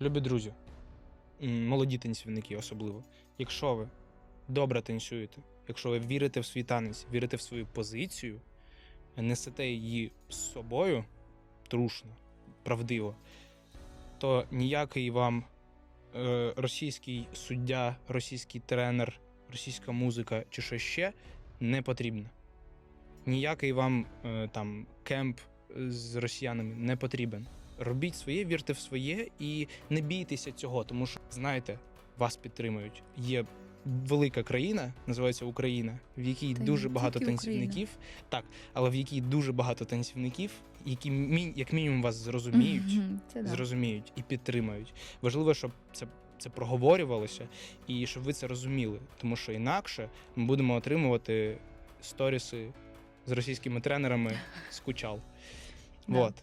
Любі друзі, молоді танцівники особливо. Якщо ви добре танцюєте, якщо ви вірите в свій танець, вірите в свою позицію, несете її з собою трушно, правдиво, то ніякий вам е, російський суддя, російський тренер, російська музика чи що ще не потрібно. Ніякий вам е, там кемп з росіянами не потрібен. Робіть своє, вірте в своє і не бійтеся цього, тому що знаєте, вас підтримують. Є велика країна, називається Україна, в якій Та дуже багато танцівників. Так, але в якій дуже багато танцівників, які як мінімум вас зрозуміють, Це зрозуміють і підтримають. Важливо, щоб це. Це проговорювалося, і щоб ви це розуміли, тому що інакше ми будемо отримувати сторіси з російськими тренерами з кучал. Да. Вот.